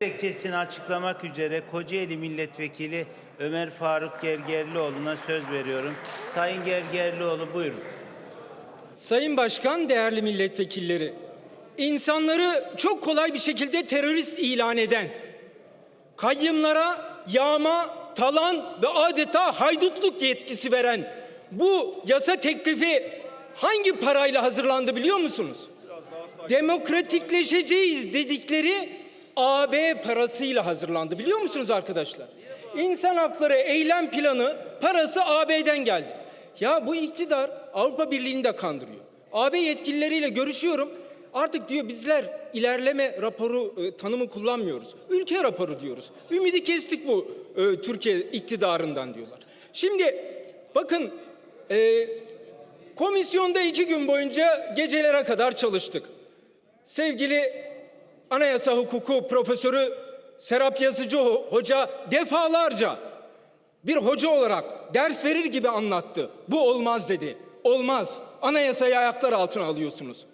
Gerekçesini açıklamak üzere Kocaeli Milletvekili Ömer Faruk Gergerlioğlu'na söz veriyorum. Sayın Gergerlioğlu buyurun. Sayın Başkan, değerli milletvekilleri, insanları çok kolay bir şekilde terörist ilan eden, kayyımlara yağma, talan ve adeta haydutluk yetkisi veren bu yasa teklifi hangi parayla hazırlandı biliyor musunuz? Demokratikleşeceğiz dedikleri AB parasıyla hazırlandı biliyor musunuz arkadaşlar? İnsan hakları eylem planı parası AB'den geldi. Ya bu iktidar Avrupa Birliği'ni de kandırıyor. AB yetkilileriyle görüşüyorum. Artık diyor bizler ilerleme raporu e, tanımı kullanmıyoruz. Ülke raporu diyoruz. Ümidi kestik bu e, Türkiye iktidarından diyorlar. Şimdi bakın e, komisyonda iki gün boyunca gecelere kadar çalıştık. Sevgili Anayasa Hukuku Profesörü Serap Yazıcı Ho- Hoca defalarca bir hoca olarak ders verir gibi anlattı. Bu olmaz dedi. Olmaz. Anayasayı ayaklar altına alıyorsunuz.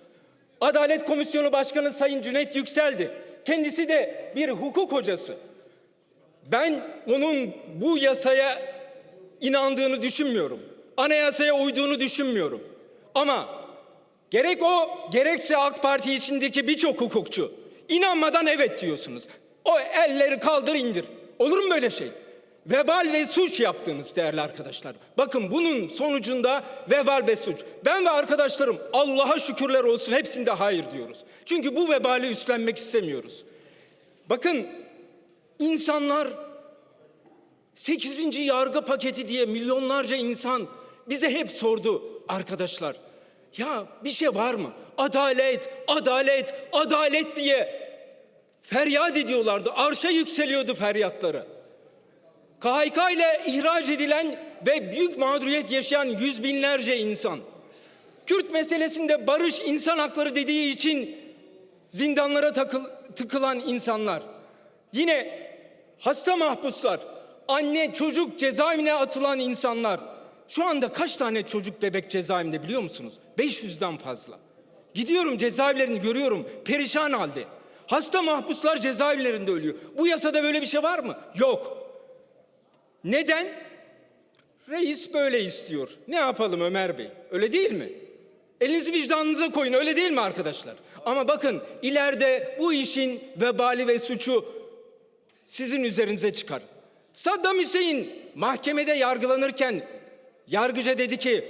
Adalet Komisyonu Başkanı Sayın Cüneyt Yüksel'di. Kendisi de bir hukuk hocası. Ben onun bu yasaya inandığını düşünmüyorum. Anayasaya uyduğunu düşünmüyorum. Ama gerek o gerekse AK Parti içindeki birçok hukukçu inanmadan evet diyorsunuz. O elleri kaldır indir. Olur mu böyle şey? Vebal ve suç yaptınız değerli arkadaşlar. Bakın bunun sonucunda vebal ve suç. Ben ve arkadaşlarım Allah'a şükürler olsun hepsinde hayır diyoruz. Çünkü bu vebali üstlenmek istemiyoruz. Bakın insanlar 8. yargı paketi diye milyonlarca insan bize hep sordu arkadaşlar. Ya bir şey var mı? Adalet, adalet, adalet diye feryat ediyorlardı. Arşa yükseliyordu feryatları. KHK ile ihraç edilen ve büyük mağduriyet yaşayan yüz binlerce insan. Kürt meselesinde barış insan hakları dediği için zindanlara takıl, tıkılan insanlar. Yine hasta mahpuslar, anne çocuk cezaevine atılan insanlar. Şu anda kaç tane çocuk bebek cezaevinde biliyor musunuz? 500'den fazla. Gidiyorum cezaevlerini görüyorum perişan halde. Hasta mahpuslar cezaevlerinde ölüyor. Bu yasada böyle bir şey var mı? Yok. Neden? Reis böyle istiyor. Ne yapalım Ömer Bey? Öyle değil mi? Elinizi vicdanınıza koyun öyle değil mi arkadaşlar? Ama bakın ileride bu işin vebali ve suçu sizin üzerinize çıkar. Saddam Hüseyin mahkemede yargılanırken yargıca dedi ki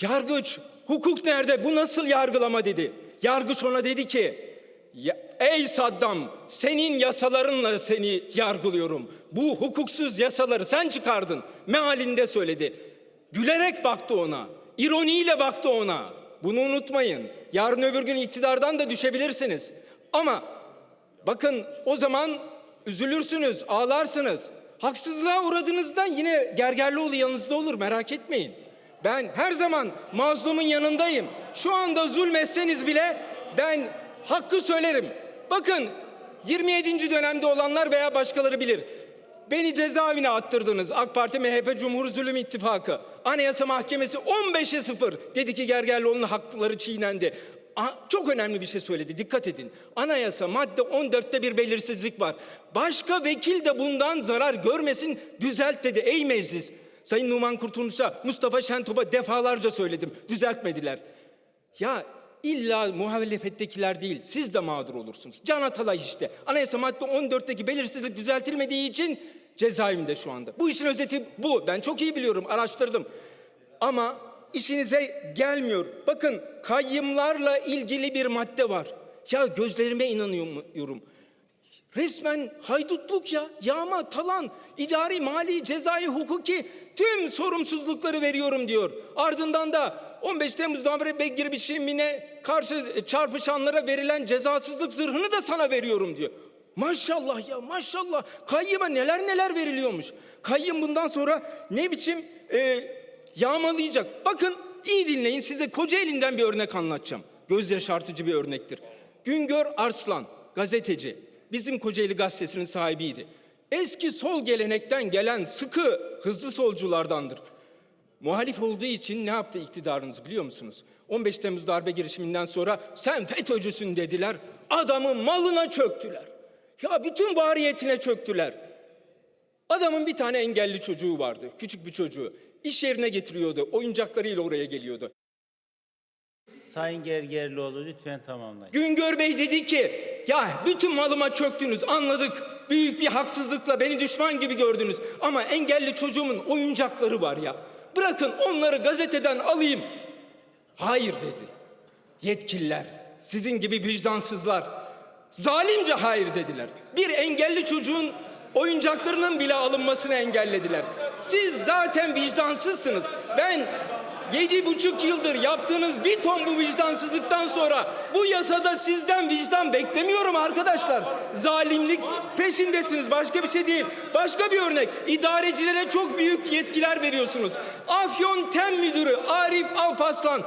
yargıç hukuk nerede bu nasıl yargılama dedi. Yargıç ona dedi ki "Ya- ey Saddam senin yasalarınla seni yargılıyorum. Bu hukuksuz yasaları sen çıkardın mealinde söyledi. Gülerek baktı ona. ironiyle baktı ona. Bunu unutmayın. Yarın öbür gün iktidardan da düşebilirsiniz. Ama Bakın o zaman üzülürsünüz, ağlarsınız. Haksızlığa uğradığınızda yine Gergerlioğlu yanınızda olur merak etmeyin. Ben her zaman mazlumun yanındayım. Şu anda zulmetseniz bile ben hakkı söylerim. Bakın 27. dönemde olanlar veya başkaları bilir. Beni cezaevine attırdınız. AK Parti, MHP, Cumhur Zulüm İttifakı. Anayasa Mahkemesi 15'e 0 dedi ki Gergerlioğlu'nun hakları çiğnendi. Çok önemli bir şey söyledi. Dikkat edin. Anayasa madde 14'te bir belirsizlik var. Başka vekil de bundan zarar görmesin düzelt dedi. Ey meclis. Sayın Numan Kurtulmuş'a, Mustafa Şentop'a defalarca söyledim. Düzeltmediler. Ya illa muhalefettekiler değil siz de mağdur olursunuz. Can Atalay işte. Anayasa madde 14'teki belirsizlik düzeltilmediği için cezaevinde şu anda. Bu işin özeti bu. Ben çok iyi biliyorum araştırdım. Ama işinize gelmiyor. Bakın kayyımlarla ilgili bir madde var. Ya gözlerime inanıyorum. Resmen haydutluk ya. Yağma, talan, idari, mali, cezai, hukuki tüm sorumsuzlukları veriyorum diyor. Ardından da 15 Temmuz'dan beri Begir biçimine karşı çarpışanlara verilen cezasızlık zırhını da sana veriyorum diyor. Maşallah ya maşallah. Kayyıma neler neler veriliyormuş. Kayyım bundan sonra ne biçim e, yağmalayacak. Bakın iyi dinleyin size Kocaeli'nden bir örnek anlatacağım. Göz yaşartıcı bir örnektir. Güngör Arslan gazeteci. Bizim Kocaeli gazetesinin sahibiydi. Eski sol gelenekten gelen sıkı hızlı solculardandır. Muhalif olduğu için ne yaptı iktidarınız biliyor musunuz? 15 Temmuz darbe girişiminden sonra sen FETÖ'cüsün dediler. Adamın malına çöktüler. Ya bütün variyetine çöktüler. Adamın bir tane engelli çocuğu vardı. Küçük bir çocuğu. İş yerine getiriyordu. Oyuncaklarıyla oraya geliyordu. Sayın Gergerlioğlu lütfen tamamlayın. Güngör Bey dedi ki ya bütün malıma çöktünüz anladık. Büyük bir haksızlıkla beni düşman gibi gördünüz. Ama engelli çocuğumun oyuncakları var ya. Bırakın onları gazeteden alayım. Hayır dedi. Yetkililer, sizin gibi vicdansızlar zalimce hayır dediler. Bir engelli çocuğun oyuncaklarının bile alınmasını engellediler. Siz zaten vicdansızsınız. Ben yedi buçuk yıldır yaptığınız bir ton bu vicdansızlıktan sonra bu yasada sizden vicdan beklemiyorum arkadaşlar. Zalimlik peşindesiniz başka bir şey değil. Başka bir örnek idarecilere çok büyük yetkiler veriyorsunuz. Afyon Tem Müdürü Arif Alpaslan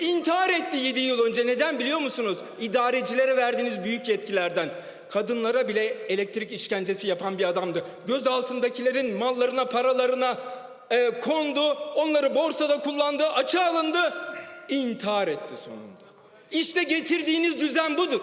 İntihar etti 7 yıl önce. Neden biliyor musunuz? İdarecilere verdiğiniz büyük yetkilerden. Kadınlara bile elektrik işkencesi yapan bir adamdı. Göz altındakilerin mallarına, paralarına e, kondu. Onları borsada kullandı, açığa alındı. İntihar etti sonunda. İşte getirdiğiniz düzen budur.